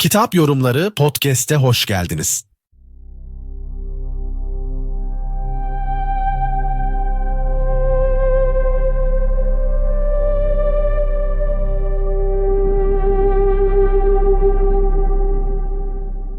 Kitap Yorumları Podcast'e hoş geldiniz.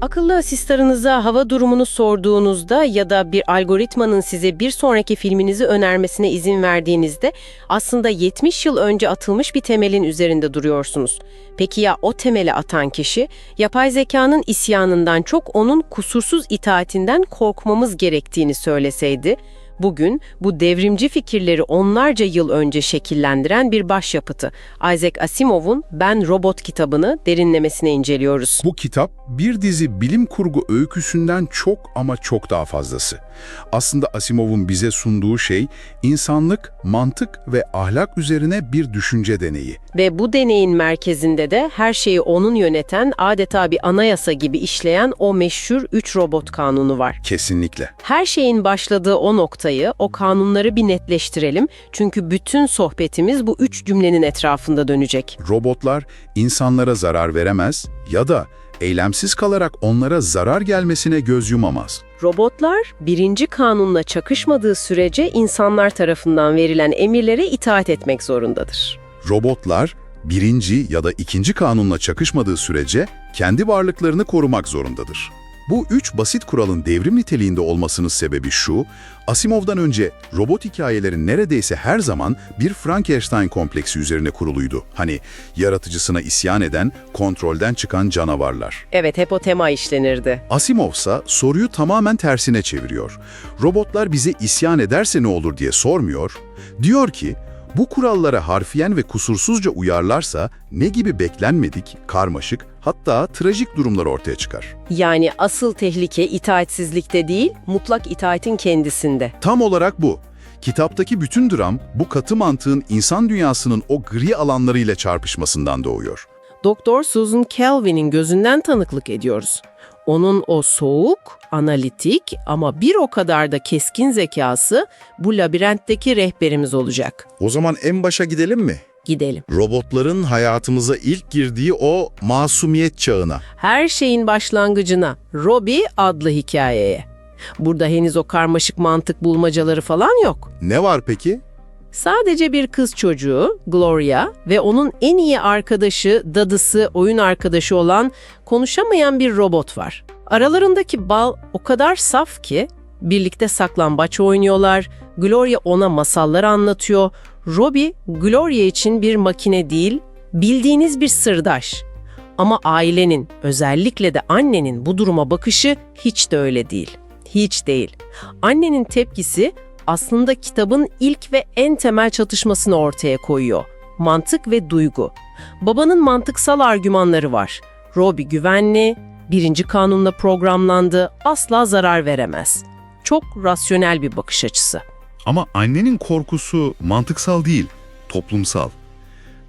Akıllı asistanınıza hava durumunu sorduğunuzda ya da bir algoritmanın size bir sonraki filminizi önermesine izin verdiğinizde aslında 70 yıl önce atılmış bir temelin üzerinde duruyorsunuz. Peki ya o temeli atan kişi yapay zekanın isyanından çok onun kusursuz itaatinden korkmamız gerektiğini söyleseydi? Bugün bu devrimci fikirleri onlarca yıl önce şekillendiren bir başyapıtı Isaac Asimov'un Ben Robot kitabını derinlemesine inceliyoruz. Bu kitap bir dizi bilim kurgu öyküsünden çok ama çok daha fazlası. Aslında Asimov'un bize sunduğu şey insanlık, mantık ve ahlak üzerine bir düşünce deneyi. Ve bu deneyin merkezinde de her şeyi onun yöneten adeta bir anayasa gibi işleyen o meşhur 3 robot kanunu var. Kesinlikle. Her şeyin başladığı o noktayı, o kanunları bir netleştirelim. Çünkü bütün sohbetimiz bu üç cümlenin etrafında dönecek. Robotlar insanlara zarar veremez ya da eylemsiz kalarak onlara zarar gelmesine göz yumamaz. Robotlar birinci kanunla çakışmadığı sürece insanlar tarafından verilen emirlere itaat etmek zorundadır. Robotlar birinci ya da ikinci kanunla çakışmadığı sürece kendi varlıklarını korumak zorundadır. Bu üç basit kuralın devrim niteliğinde olmasının sebebi şu, Asimov'dan önce robot hikayelerin neredeyse her zaman bir Frankenstein kompleksi üzerine kuruluydu. Hani yaratıcısına isyan eden, kontrolden çıkan canavarlar. Evet, hep o tema işlenirdi. Asimov ise soruyu tamamen tersine çeviriyor. Robotlar bize isyan ederse ne olur diye sormuyor. Diyor ki, bu kurallara harfiyen ve kusursuzca uyarlarsa ne gibi beklenmedik, karmaşık, hatta trajik durumlar ortaya çıkar. Yani asıl tehlike itaatsizlikte değil, mutlak itaatin kendisinde. Tam olarak bu. Kitaptaki bütün dram bu katı mantığın insan dünyasının o gri alanlarıyla çarpışmasından doğuyor. Doktor Susan Kelvin'in gözünden tanıklık ediyoruz. Onun o soğuk, analitik ama bir o kadar da keskin zekası bu labirentteki rehberimiz olacak. O zaman en başa gidelim mi? Gidelim. Robotların hayatımıza ilk girdiği o masumiyet çağına. Her şeyin başlangıcına, Robbie adlı hikayeye. Burada henüz o karmaşık mantık bulmacaları falan yok. Ne var peki? Sadece bir kız çocuğu, Gloria ve onun en iyi arkadaşı, dadısı, oyun arkadaşı olan konuşamayan bir robot var. Aralarındaki bağ o kadar saf ki, birlikte saklambaç oynuyorlar, Gloria ona masallar anlatıyor. Robbie, Gloria için bir makine değil, bildiğiniz bir sırdaş. Ama ailenin, özellikle de annenin bu duruma bakışı hiç de öyle değil. Hiç değil. Annenin tepkisi aslında kitabın ilk ve en temel çatışmasını ortaya koyuyor. Mantık ve duygu. Babanın mantıksal argümanları var. Robbie güvenli, birinci kanunla programlandı, asla zarar veremez. Çok rasyonel bir bakış açısı. Ama annenin korkusu mantıksal değil, toplumsal.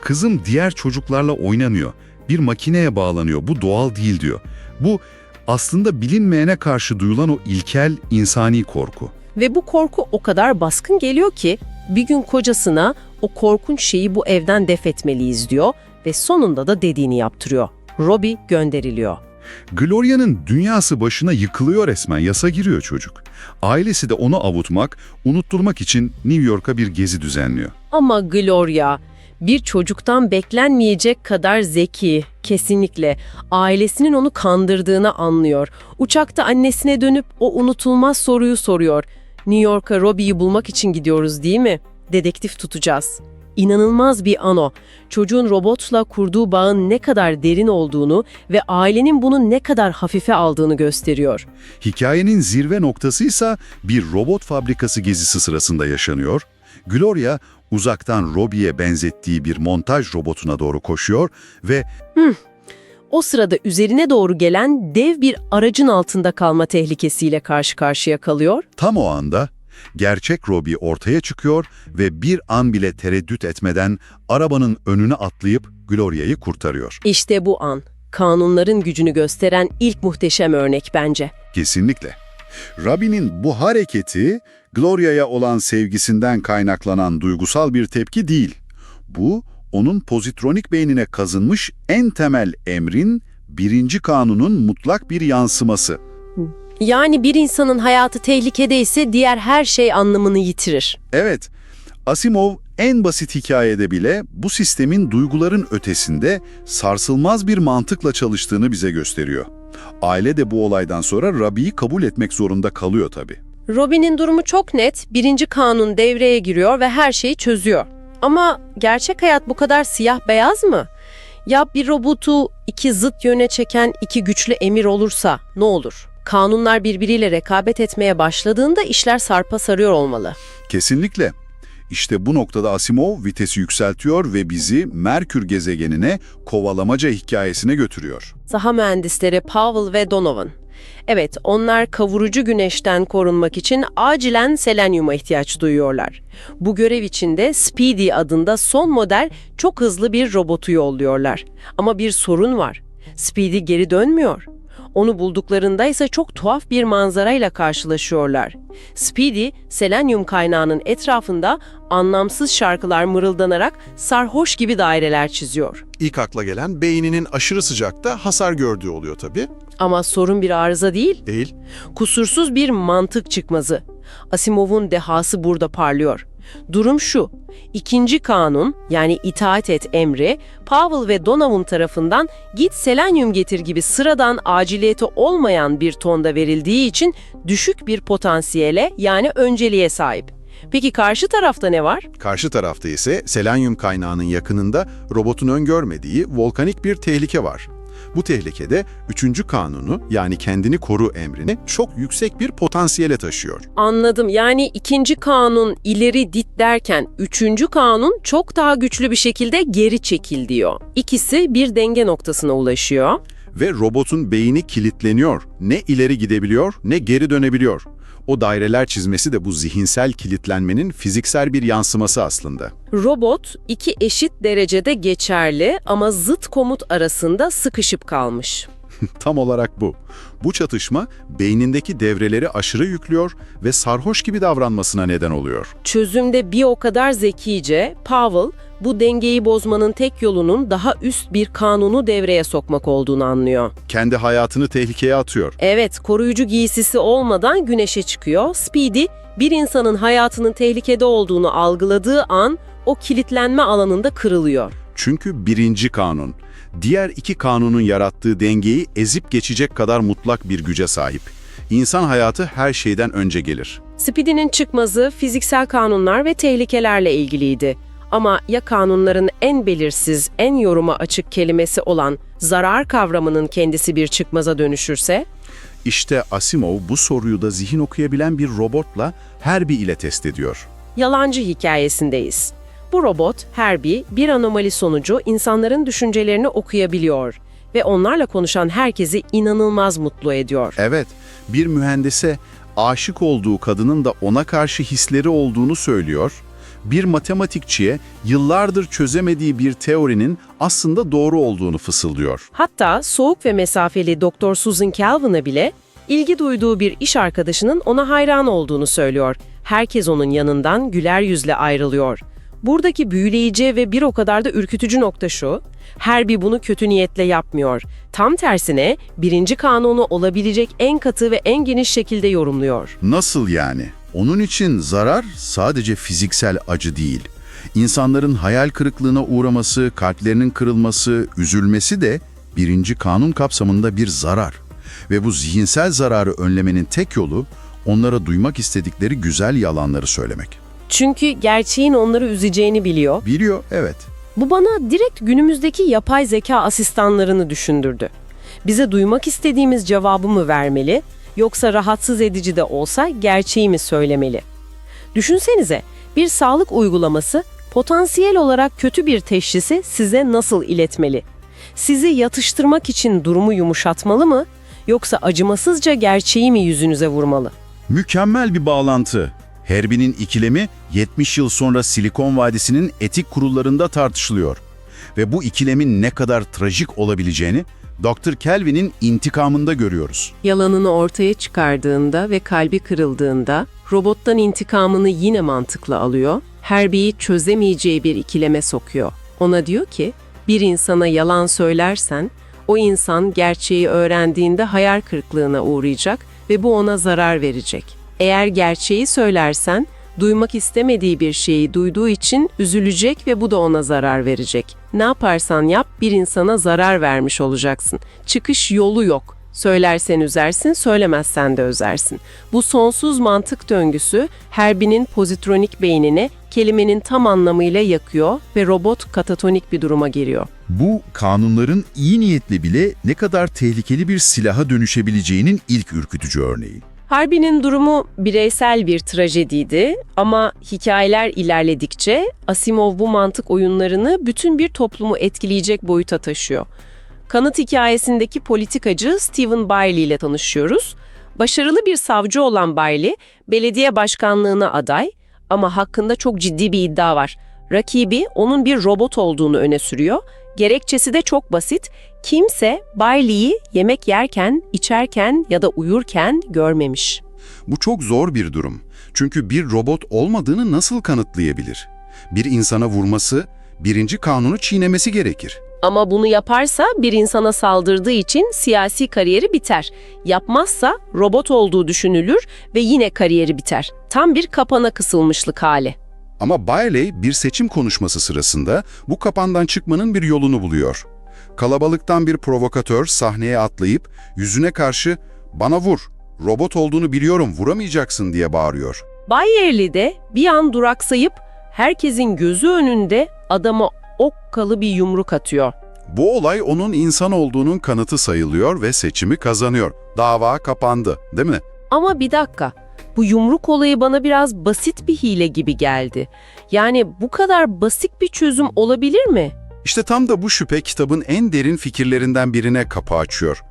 Kızım diğer çocuklarla oynanıyor, bir makineye bağlanıyor, bu doğal değil diyor. Bu aslında bilinmeyene karşı duyulan o ilkel insani korku. Ve bu korku o kadar baskın geliyor ki bir gün kocasına o korkunç şeyi bu evden def etmeliyiz diyor ve sonunda da dediğini yaptırıyor. Robbie gönderiliyor. Gloria'nın dünyası başına yıkılıyor resmen, yasa giriyor çocuk. Ailesi de onu avutmak, unutturmak için New York'a bir gezi düzenliyor. Ama Gloria bir çocuktan beklenmeyecek kadar zeki, kesinlikle. Ailesinin onu kandırdığını anlıyor. Uçakta annesine dönüp o unutulmaz soruyu soruyor. New York'a Robbie'yi bulmak için gidiyoruz değil mi? Dedektif tutacağız. İnanılmaz bir ano. Çocuğun robotla kurduğu bağın ne kadar derin olduğunu ve ailenin bunu ne kadar hafife aldığını gösteriyor. Hikayenin zirve noktası ise bir robot fabrikası gezisi sırasında yaşanıyor. Gloria uzaktan Robbie'ye benzettiği bir montaj robotuna doğru koşuyor ve O sırada üzerine doğru gelen dev bir aracın altında kalma tehlikesiyle karşı karşıya kalıyor tam o anda gerçek Robbie ortaya çıkıyor ve bir an bile tereddüt etmeden arabanın önüne atlayıp Gloria'yı kurtarıyor. İşte bu an, kanunların gücünü gösteren ilk muhteşem örnek bence. Kesinlikle. Robbie'nin bu hareketi Gloria'ya olan sevgisinden kaynaklanan duygusal bir tepki değil. Bu, onun pozitronik beynine kazınmış en temel emrin birinci kanunun mutlak bir yansıması. Yani bir insanın hayatı tehlikedeyse diğer her şey anlamını yitirir. Evet, Asimov en basit hikayede bile bu sistemin duyguların ötesinde sarsılmaz bir mantıkla çalıştığını bize gösteriyor. Aile de bu olaydan sonra Rabi'yi kabul etmek zorunda kalıyor tabii. Robin'in durumu çok net. Birinci kanun devreye giriyor ve her şeyi çözüyor. Ama gerçek hayat bu kadar siyah beyaz mı? Ya bir robotu iki zıt yöne çeken iki güçlü emir olursa ne olur? Kanunlar birbiriyle rekabet etmeye başladığında işler sarpa sarıyor olmalı. Kesinlikle. İşte bu noktada Asimov vitesi yükseltiyor ve bizi Merkür gezegenine kovalamaca hikayesine götürüyor. Saha mühendisleri Powell ve Donovan. Evet, onlar kavurucu güneşten korunmak için acilen selenyuma ihtiyaç duyuyorlar. Bu görev için de Speedy adında son model çok hızlı bir robotu yolluyorlar. Ama bir sorun var. Speedy geri dönmüyor. Onu bulduklarında ise çok tuhaf bir manzarayla karşılaşıyorlar. Speedy, selenyum kaynağının etrafında anlamsız şarkılar mırıldanarak sarhoş gibi daireler çiziyor. İlk akla gelen beyninin aşırı sıcakta hasar gördüğü oluyor tabii. Ama sorun bir arıza değil, Değil. kusursuz bir mantık çıkmazı. Asimov'un dehası burada parlıyor. Durum şu, ikinci kanun yani itaat et emri Powell ve Donovan tarafından git selenyum getir gibi sıradan aciliyeti olmayan bir tonda verildiği için düşük bir potansiyele yani önceliğe sahip. Peki karşı tarafta ne var? Karşı tarafta ise selenyum kaynağının yakınında robotun öngörmediği volkanik bir tehlike var. Bu tehlikede üçüncü kanunu yani kendini koru emrini çok yüksek bir potansiyele taşıyor. Anladım. Yani ikinci kanun ileri dit derken üçüncü kanun çok daha güçlü bir şekilde geri çekil diyor. İkisi bir denge noktasına ulaşıyor. Ve robotun beyni kilitleniyor. Ne ileri gidebiliyor ne geri dönebiliyor. O daireler çizmesi de bu zihinsel kilitlenmenin fiziksel bir yansıması aslında. Robot iki eşit derecede geçerli ama zıt komut arasında sıkışıp kalmış. Tam olarak bu. Bu çatışma beynindeki devreleri aşırı yüklüyor ve sarhoş gibi davranmasına neden oluyor. Çözümde bir o kadar zekice Powell bu dengeyi bozmanın tek yolunun daha üst bir kanunu devreye sokmak olduğunu anlıyor. Kendi hayatını tehlikeye atıyor. Evet, koruyucu giysisi olmadan güneşe çıkıyor. Speedy, bir insanın hayatının tehlikede olduğunu algıladığı an o kilitlenme alanında kırılıyor. Çünkü birinci kanun, diğer iki kanunun yarattığı dengeyi ezip geçecek kadar mutlak bir güce sahip. İnsan hayatı her şeyden önce gelir. Speedy'nin çıkmazı fiziksel kanunlar ve tehlikelerle ilgiliydi. Ama ya kanunların en belirsiz, en yoruma açık kelimesi olan zarar kavramının kendisi bir çıkmaza dönüşürse? İşte Asimov bu soruyu da zihin okuyabilen bir robotla Herbie ile test ediyor. Yalancı hikayesindeyiz. Bu robot, Herbie, bir anomali sonucu insanların düşüncelerini okuyabiliyor ve onlarla konuşan herkesi inanılmaz mutlu ediyor. Evet, bir mühendise aşık olduğu kadının da ona karşı hisleri olduğunu söylüyor. Bir matematikçiye yıllardır çözemediği bir teorinin aslında doğru olduğunu fısıldıyor. Hatta soğuk ve mesafeli Dr. Susan Calvin'a bile ilgi duyduğu bir iş arkadaşının ona hayran olduğunu söylüyor. Herkes onun yanından güler yüzle ayrılıyor. Buradaki büyüleyici ve bir o kadar da ürkütücü nokta şu, Herbie bunu kötü niyetle yapmıyor. Tam tersine birinci kanunu olabilecek en katı ve en geniş şekilde yorumluyor. Nasıl yani? Onun için zarar sadece fiziksel acı değil. İnsanların hayal kırıklığına uğraması, kalplerinin kırılması, üzülmesi de birinci kanun kapsamında bir zarar. Ve bu zihinsel zararı önlemenin tek yolu onlara duymak istedikleri güzel yalanları söylemek. Çünkü gerçeğin onları üzeceğini biliyor. Biliyor, evet. Bu bana direkt günümüzdeki yapay zeka asistanlarını düşündürdü. Bize duymak istediğimiz cevabı mı vermeli, yoksa rahatsız edici de olsa gerçeği mi söylemeli? Düşünsenize, bir sağlık uygulaması potansiyel olarak kötü bir teşhisi size nasıl iletmeli? Sizi yatıştırmak için durumu yumuşatmalı mı, yoksa acımasızca gerçeği mi yüzünüze vurmalı? Mükemmel bir bağlantı. Herbie'nin ikilemi 70 yıl sonra Silikon Vadisi'nin etik kurullarında tartışılıyor. Ve bu ikilemin ne kadar trajik olabileceğini Dr. Kelvin'in intikamında görüyoruz. Yalanını ortaya çıkardığında ve kalbi kırıldığında robottan intikamını yine mantıklı alıyor. Herbie'yi çözemeyeceği bir ikileme sokuyor. Ona diyor ki, bir insana yalan söylersen O insan gerçeği öğrendiğinde hayal kırıklığına uğrayacak ve bu ona zarar verecek. Eğer gerçeği söylersen, duymak istemediği bir şeyi duyduğu için üzülecek ve bu da ona zarar verecek. Ne yaparsan yap bir insana zarar vermiş olacaksın. Çıkış yolu yok. Söylersen üzersin, söylemezsen de özersin. Bu sonsuz mantık döngüsü Herbie'nin pozitronik beynini kelimenin tam anlamıyla yakıyor ve robot katatonik bir duruma giriyor. Bu kanunların iyi niyetle bile ne kadar tehlikeli bir silaha dönüşebileceğinin ilk ürkütücü örneği. Harbi'nin durumu bireysel bir trajediydi ama hikayeler ilerledikçe Asimov bu mantık oyunlarını bütün bir toplumu etkileyecek boyuta taşıyor. Kanıt hikayesindeki politikacı Stephen Bailey ile tanışıyoruz. Başarılı bir savcı olan Bailey, belediye başkanlığına aday ama hakkında çok ciddi bir iddia var. Rakibi onun bir robot olduğunu öne sürüyor. Gerekçesi de çok basit. Kimse Bailey'i yemek yerken, içerken ya da uyurken görmemiş. Bu çok zor bir durum. Çünkü bir robot olmadığını nasıl kanıtlayabilir? Bir insana vurması, birinci kanunu çiğnemesi gerekir. Ama bunu yaparsa bir insana saldırdığı için siyasi kariyeri biter. Yapmazsa robot olduğu düşünülür ve yine kariyeri biter. Tam bir kapana kısılmışlık hali. Ama Bailey bir seçim konuşması sırasında bu kapandan çıkmanın bir yolunu buluyor. Kalabalıktan bir provokatör sahneye atlayıp yüzüne karşı ''Bana vur, robot olduğunu biliyorum, vuramayacaksın'' diye bağırıyor. Bayerli de bir an duraksayıp herkesin gözü önünde adama okkalı bir yumruk atıyor. Bu olay onun insan olduğunun kanıtı sayılıyor ve seçimi kazanıyor. Dava kapandı, değil mi? Ama bir dakika, bu yumruk olayı bana biraz basit bir hile gibi geldi. Yani bu kadar basit bir çözüm olabilir mi? İşte tam da bu şüphe kitabın en derin fikirlerinden birine kapı açıyor.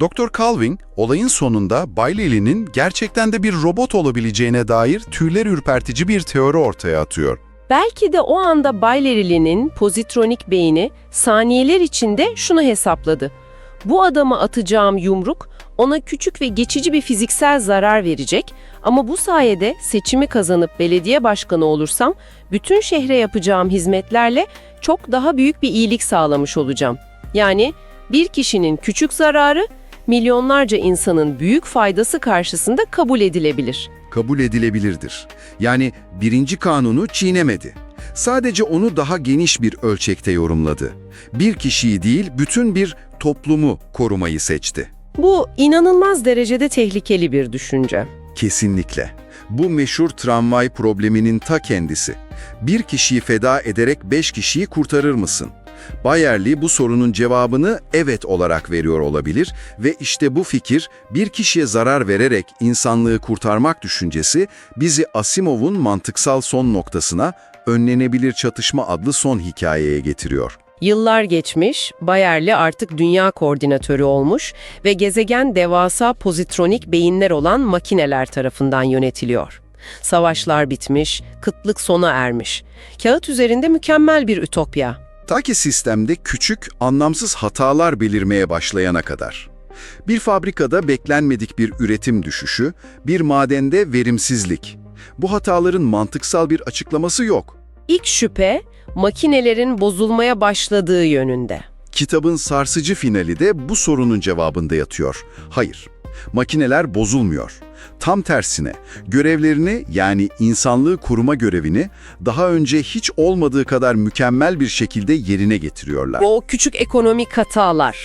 Dr. Calvin, olayın sonunda Bailey'nin gerçekten de bir robot olabileceğine dair tüyler ürpertici bir teori ortaya atıyor. Belki de o anda Baylerili'nin pozitronik beyni saniyeler içinde şunu hesapladı. Bu adama atacağım yumruk ona küçük ve geçici bir fiziksel zarar verecek ama bu sayede seçimi kazanıp belediye başkanı olursam bütün şehre yapacağım hizmetlerle çok daha büyük bir iyilik sağlamış olacağım. Yani bir kişinin küçük zararı milyonlarca insanın büyük faydası karşısında kabul edilebilir. kabul edilebilirdir. Yani birinci kanunu çiğnemedi. Sadece onu daha geniş bir ölçekte yorumladı. Bir kişiyi değil, bütün bir toplumu korumayı seçti. Bu inanılmaz derecede tehlikeli bir düşünce. Kesinlikle. Bu meşhur tramvay probleminin ta kendisi. Bir kişiyi feda ederek beş kişiyi kurtarır mısın? Bayerli bu sorunun cevabını evet olarak veriyor olabilir ve işte bu fikir bir kişiye zarar vererek insanlığı kurtarmak düşüncesi bizi Asimov'un mantıksal son noktasına önlenebilir çatışma adlı son hikayeye getiriyor. Yıllar geçmiş, Bayerli artık dünya koordinatörü olmuş ve gezegen devasa pozitronik beyinler olan makineler tarafından yönetiliyor. Savaşlar bitmiş, kıtlık sona ermiş. Kağıt üzerinde mükemmel bir ütopya. Ta ki sistemde küçük, anlamsız hatalar belirmeye başlayana kadar. Bir fabrikada beklenmedik bir üretim düşüşü, bir madende verimsizlik. Bu hataların mantıksal bir açıklaması yok. İlk şüphe, makinelerin bozulmaya başladığı yönünde. Kitabın sarsıcı finali de bu sorunun cevabında yatıyor. Hayır, makineler bozulmuyor. Tam tersine, görevlerini yani insanlığı koruma görevini daha önce hiç olmadığı kadar mükemmel bir şekilde yerine getiriyorlar. O küçük ekonomik hatalar.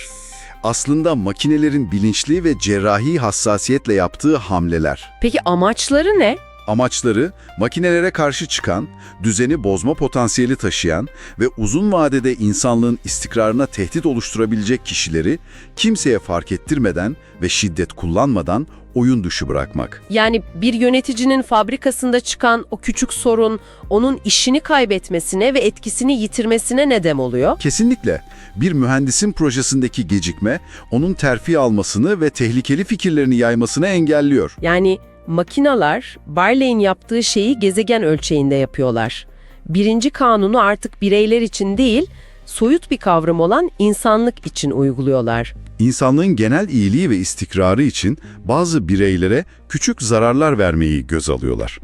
Aslında makinelerin bilinçli ve cerrahi hassasiyetle yaptığı hamleler. Peki amaçları ne? Amaçları makinelere karşı çıkan, düzeni bozma potansiyeli taşıyan ve uzun vadede insanlığın istikrarına tehdit oluşturabilecek kişileri kimseye fark ettirmeden ve şiddet kullanmadan oyun dışı bırakmak. Yani bir yöneticinin fabrikasında çıkan o küçük sorun onun işini kaybetmesine ve etkisini yitirmesine neden oluyor. Kesinlikle bir mühendisin projesindeki gecikme onun terfi almasını ve tehlikeli fikirlerini yaymasını engelliyor. Yani makinalar Barley'in yaptığı şeyi gezegen ölçeğinde yapıyorlar. Birinci kanunu artık bireyler için değil, soyut bir kavram olan insanlık için uyguluyorlar. İnsanlığın genel iyiliği ve istikrarı için bazı bireylere küçük zararlar vermeyi göz alıyorlar.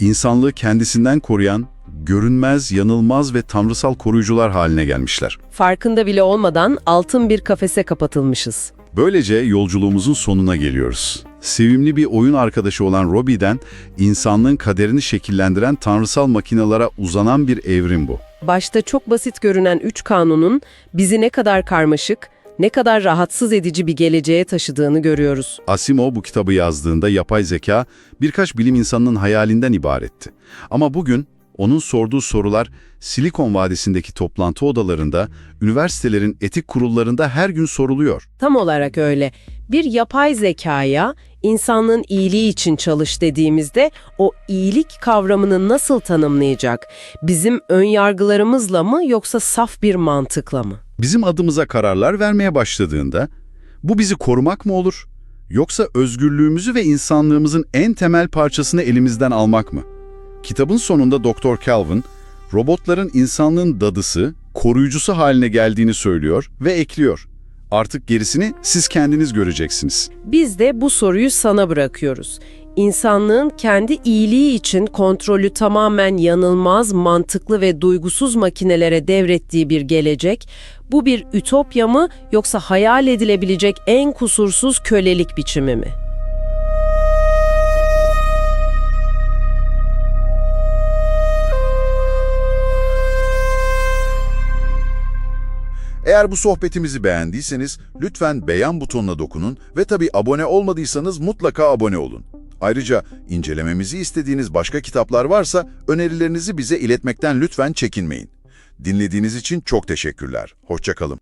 İnsanlığı kendisinden koruyan görünmez, yanılmaz ve tanrısal koruyucular haline gelmişler. Farkında bile olmadan altın bir kafese kapatılmışız. Böylece yolculuğumuzun sonuna geliyoruz. Sevimli bir oyun arkadaşı olan Robbie'den insanlığın kaderini şekillendiren tanrısal makinalara uzanan bir evrim bu. Başta çok basit görünen üç kanunun bizi ne kadar karmaşık, ne kadar rahatsız edici bir geleceğe taşıdığını görüyoruz. Asimov bu kitabı yazdığında yapay zeka birkaç bilim insanının hayalinden ibaretti. Ama bugün onun sorduğu sorular Silikon Vadisi'ndeki toplantı odalarında, üniversitelerin etik kurullarında her gün soruluyor. Tam olarak öyle. Bir yapay zekaya insanlığın iyiliği için çalış dediğimizde o iyilik kavramını nasıl tanımlayacak? Bizim ön yargılarımızla mı yoksa saf bir mantıkla mı? Bizim adımıza kararlar vermeye başladığında bu bizi korumak mı olur? Yoksa özgürlüğümüzü ve insanlığımızın en temel parçasını elimizden almak mı? Kitabın sonunda Dr. Calvin, robotların insanlığın dadısı, koruyucusu haline geldiğini söylüyor ve ekliyor. Artık gerisini siz kendiniz göreceksiniz. Biz de bu soruyu sana bırakıyoruz. İnsanlığın kendi iyiliği için kontrolü tamamen yanılmaz, mantıklı ve duygusuz makinelere devrettiği bir gelecek, bu bir ütopya mı yoksa hayal edilebilecek en kusursuz kölelik biçimi mi? Eğer bu sohbetimizi beğendiyseniz lütfen beğen butonuna dokunun ve tabii abone olmadıysanız mutlaka abone olun. Ayrıca incelememizi istediğiniz başka kitaplar varsa önerilerinizi bize iletmekten lütfen çekinmeyin. Dinlediğiniz için çok teşekkürler. Hoşçakalın.